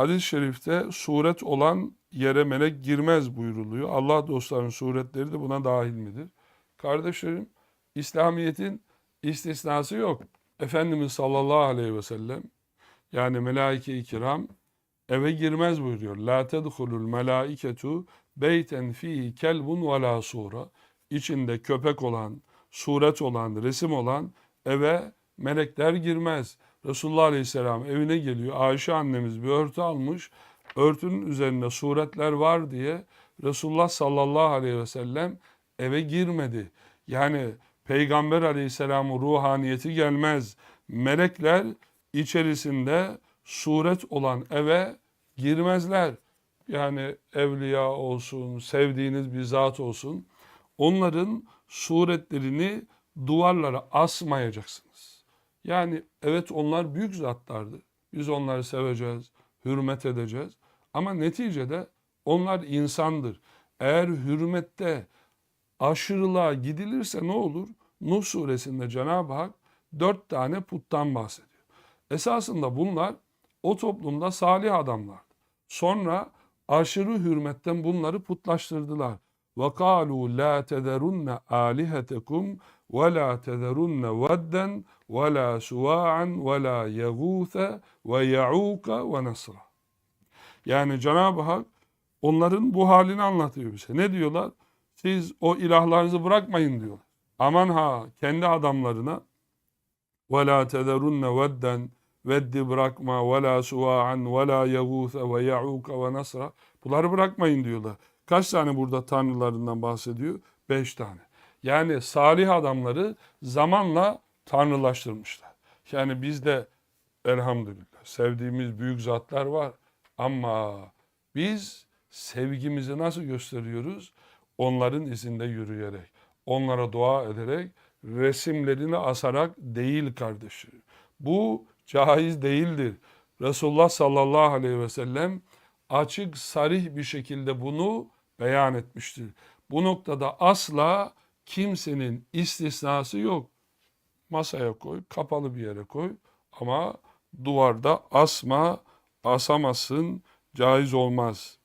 hadis-i şerifte suret olan yere melek girmez buyruluyor. Allah dostlarının suretleri de buna dahil midir? Kardeşlerim, İslamiyet'in istisnası yok. Efendimiz sallallahu aleyhi ve sellem yani melaike-i kiram eve girmez buyuruyor. La tedhulul melaiketu beyten fihi kelbun ve la sura. İçinde köpek olan, suret olan, resim olan eve melekler girmez. Resulullah Aleyhisselam evine geliyor. Ayşe annemiz bir örtü almış. Örtünün üzerinde suretler var diye Resulullah sallallahu aleyhi ve sellem eve girmedi. Yani Peygamber Aleyhisselam'ın ruhaniyeti gelmez. Melekler içerisinde suret olan eve girmezler. Yani evliya olsun, sevdiğiniz bir zat olsun. Onların suretlerini duvarlara asmayacaksınız. Yani evet onlar büyük zatlardır. Biz onları seveceğiz, hürmet edeceğiz. Ama neticede onlar insandır. Eğer hürmette aşırılığa gidilirse ne olur? Nuh suresinde Cenab-ı Hak dört tane puttan bahsediyor. Esasında bunlar o toplumda salih adamlardı. Sonra aşırı hürmetten bunları putlaştırdılar. وَقَالُوا لَا تَذَرُنَّ آلِهَتَكُمْ وَلَا تَذَرُنَّ ve la suva'an ve la yegûthe ve ya'ûke. Yani Cenab-ı Hak onların bu halini anlatıyor bize. Ne diyorlar? Siz o ilahlarınızı bırakmayın diyorlar. Aman ha kendi adamlarına ve la tezerunne vedden veddi bırakma ve la suva'an ve la ve ya'ûke ve. Bunları bırakmayın diyorlar. Kaç tane burada tanrılarından bahsediyor? Beş tane. Yani salih adamları zamanla tanrılaştırmışlar. Yani bizde elhamdülillah sevdiğimiz büyük zatlar var. Ama biz sevgimizi nasıl gösteriyoruz? Onların izinde yürüyerek, onlara dua ederek, resimlerini asarak değil kardeşlerim. Bu caiz değildir. Resulullah sallallahu aleyhi ve sellem açık sarih bir şekilde bunu beyan etmiştir. Bu noktada asla kimsenin istisnası yok. Masaya koy, kapalı bir yere koy ama duvarda asma, asamazsın, caiz olmaz.